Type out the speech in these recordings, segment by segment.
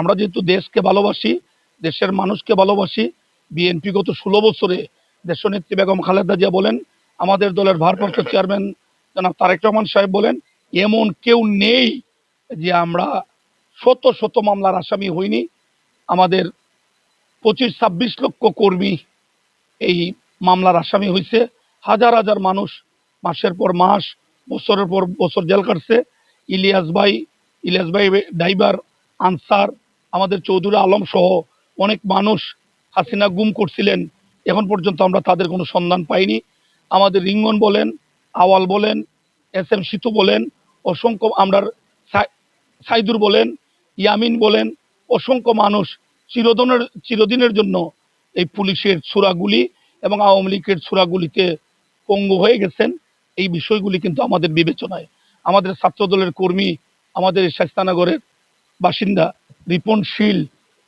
আমরা যেহেতু দেশকে ভালোবাসি, দেশের মানুষকে ভালোবাসি, বিএনপি গত ষোলো বছরে দেশনেত্রী বেগম খালেদা জিয়া বলেন, আমাদের দলের ভারপ্রাপ্ত চেয়ারম্যান জনাব তারেক রহমান সাহেব বলেন, এমন কেউ নেই যে আমরা শত শত মামলার আসামি হইনি। আমাদের পঁচিশ ছাব্বিশ লক্ষ কর্মী এই মামলার আসামি হয়েছে হাজার হাজার মানুষ মাসের পর মাস, বছরের পর বছর জেল কাটছে। ইলিয়াস ভাই ইলিয়াস ভাই ড্রাইভার আনসার আমাদের চৌধুরী আলম সহ অনেক মানুষ হাসিনা গুম করছিলেন। এখন পর্যন্ত আমরা তাদের কোনো সন্ধান পাইনি। আমাদের রিঙ্গন বলেন, আওয়াল বলেন, এস এম সিতু বলেন, অসংখ্য আমরা সাইদুর বলেন, ইয়ামিন বলেন, অসংখ্য মানুষ চিরদিনের চিরদিনের জন্য এই পুলিশের ছোড়াগুলি এবং আওয়ামী লীগের ছোড়াগুলিতে পঙ্গু হয়ে গেছেন। এই বিষয়গুলি কিন্তু আমাদের বিবেচনায়। আমাদের ছাত্রদলের কর্মী, আমাদের শাস্তানগরের বাসিন্দা রিপন শীল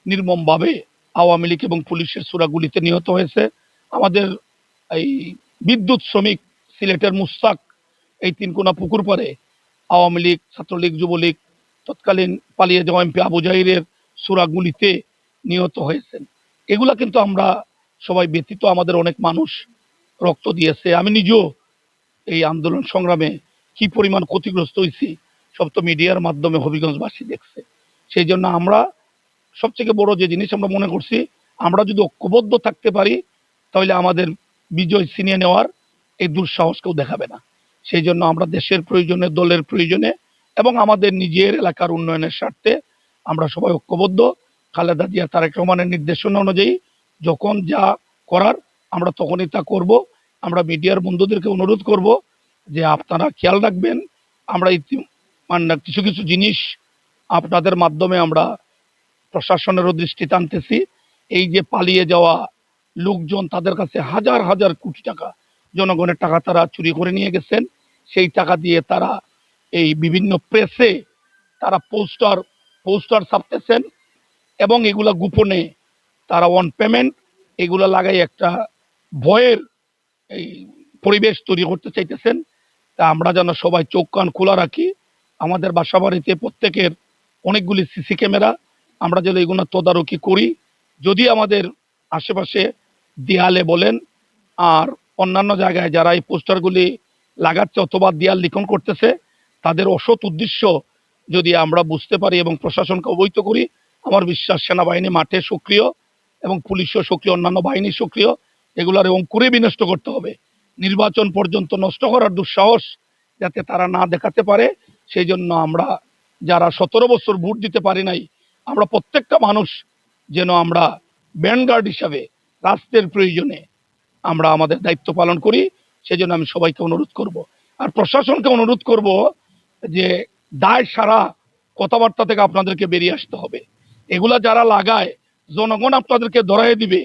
নির্মমভাবে আওয়ামী লীগ এবং পুলিশের ছোড়াগুলিতে নিহত হয়েছে। আমাদের এই বিদ্যুৎ শ্রমিক সিলেটের মুস্তাক এই তিনকোনা পুকুর পাড়ে আওয়ামী লীগ, ছাত্রলীগ, যুবলীগ তৎকালীন পালিয়ে যাওয়া এমপি আবু জাহিরের সুরাগুলিতে নিহত হয়েছেন। এগুলা কিন্তু আমরা সবাই ব্যতীত আমাদের অনেক মানুষ রক্ত দিয়েছে। আমি নিজেও এই আন্দোলন সংগ্রামে কি পরিমাণ ক্ষতিগ্রস্ত হয়েছি সব তো মিডিয়ার মাধ্যমে হবিগঞ্জবাসী দেখছে। সেই জন্য আমরা সবথেকে বড় যে জিনিস আমরা মনে করছি, আমরা যদি ঐক্যবদ্ধ থাকতে পারি, তাহলে আমাদের বিজয় ছিনিয়ে নেওয়ার এই দুঃসাহস কেউ দেখাবে না। সেই জন্য আমরা দেশের প্রয়োজনে, দলের প্রয়োজনে এবং আমাদের নিজের এলাকার উন্নয়নের স্বার্থে আমরা সবাই ঐক্যবদ্ধ। খালেদা জিয়া তারেক রহমানের নির্দেশনা অনুযায়ী যখন যা করার আমরা তখনই তা করব। আমরা মিডিয়ার বন্ধুদেরকে অনুরোধ করব যে আপনারা খেয়াল রাখবেন, আমরা কিছু কিছু জিনিস আপনাদের মাধ্যমে আমরা প্রশাসনেরও দৃষ্টি টানতেছি। এই যে পালিয়ে যাওয়া লোকজন, তাদের কাছে হাজার হাজার কোটি টাকা, জনগণের টাকা তারা চুরি করে নিয়ে গেছেন। সেই টাকা দিয়ে তারা এই বিভিন্ন প্রেসে তারা পোস্টার পোস্টার ছাপতেছেন এবং এগুলা গোপনে তারা অন পেমেন্ট এগুলো লাগাই একটা ভয়ের এই পরিবেশ তৈরি করতে চাইতেছেন। তা আমরা যেন সবাই চোখ কান খোলা রাখি। আমাদের বাসা বাড়িতে প্রত্যেকের অনেকগুলি সিসি ক্যামেরা, আমরা যেন এগুলো তদারকি করি। যদি আমাদের আশেপাশে দেয়ালে বলেন, আর অন্যান্য জায়গায় যারা এই পোস্টারগুলি লাগাচ্ছে অথবা দেয়াল লিখন করতেছে, তাদের অসৎ উদ্দেশ্য যদি আমরা বুঝতে পারি এবং প্রশাসনকে অবহিত করি, আমার বিশ্বাস সেনাবাহিনী মাঠে সক্রিয় এবং পুলিশও সক্রিয়, অন্যান্য বাহিনী সক্রিয়, এগুলার অঙ্কুরে বিনষ্ট করতে হবে। নির্বাচন পর্যন্ত নষ্ট করার দুঃসাহস যাতে তারা না দেখাতে পারে, সেই জন্য আমরা যারা সতেরো বছর ভোট দিতে পারি নাই, আমরা প্রত্যেকটা মানুষ যেন আমরা ব্যান্ডগার্ড হিসাবে রাষ্ট্রের প্রয়োজনে আমরা আমাদের দায়িত্ব পালন করি, সেজন্য আমি সবাইকে অনুরোধ করব। আর প্রশাসনকে অনুরোধ করব যে দায় সারা কথাবার্তা থেকে আপনাদেরকে বেরিয়ে আসতে হবে। এগুলা যারা লাগায়, জনগণ আপনাদেরকে ধরাই দিবে,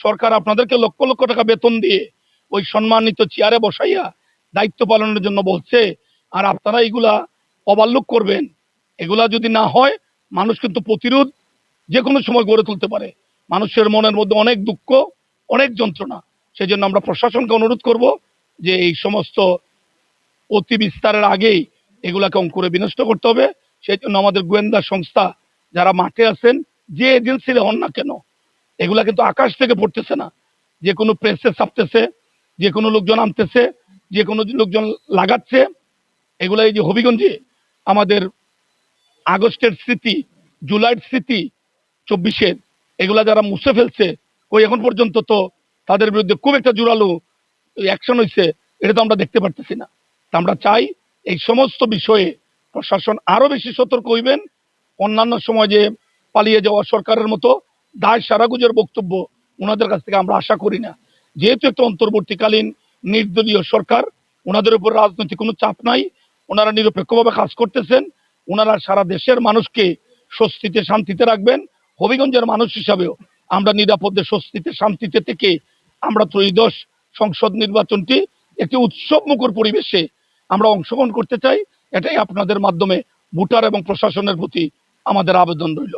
সরকার আপনাদেরকে লক্ষ লক্ষ টাকা বেতন দিয়ে ওই সম্মানিত চেয়ারে বসাইয়া দায়িত্ব পালনের জন্য বলছে, আর আপনারা এগুলা ওভারলুক করবেন এগুলা যদি না হয়, মানুষ কিন্তু প্রতিরোধ যে কোনো সময় গড়ে তুলতে পারে। মানুষের মনের মধ্যে অনেক দুঃখ, অনেক যন্ত্রণা। সেই জন্য আমরা প্রশাসনকে অনুরোধ করব যে এই সমস্ত অতি বিস্তারের আগেই এগুলাকে অঙ্কুরে বিনষ্ট করতে হবে। সেই জন্য আমাদের গোয়েন্দা সংস্থা যারা মাঠে আছেন, যে এজেন্সির হন না কেন, এগুলা কিন্তু আকাশ থেকে পড়তেছে না। যে কোনো প্রেসে ছাপতেছে, যে কোনো লোকজন আনতেছে, যে কোনো লোকজন লাগাচ্ছে। এগুলা এই যে হবিগঞ্জে আমাদের আগস্টের স্মৃতি, জুলাইয়ের স্মৃতি, চব্বিশের, এগুলা যারা মুছে ফেলছে ওই এখন পর্যন্ত তো তাদের বিরুদ্ধে খুব একটা জোরালো অ্যাকশন হয়েছে এটা তো আমরা দেখতে পারতেছি না। তা আমরা চাই এই সমস্ত বিষয়ে প্রশাসন আরও বেশি সতর্ক হইবেন। অন্যান্য সময় যে পালিয়ে যাওয়া সরকারের মতো দায় সারাগুজের বক্তব্য ওনাদের কাছ থেকে আমরা আশা করি না। যেহেতু একটা অন্তর্বর্তীকালীন নির্দলীয় সরকার, ওনাদের উপর রাজনৈতিক কোনো চাপ নাই, ওনারা নিরপেক্ষভাবে কাজ করতেছেন। ওনারা সারা দেশের মানুষকে স্বস্তিতে শান্তিতে রাখবেন। হবিগঞ্জের মানুষ হিসাবেও আমরা নিরাপদে স্বস্তিতে, শান্তিতে থেকে আমরা ত্রয়োদশ সংসদ নির্বাচনটি একটি উৎসব মুখর পরিবেশে আমরা অংশগ্রহণ করতে চাই। এটাই আপনাদের মাধ্যমে ভোটার এবং প্রশাসনের প্রতি আমাদের আবেদন রইল।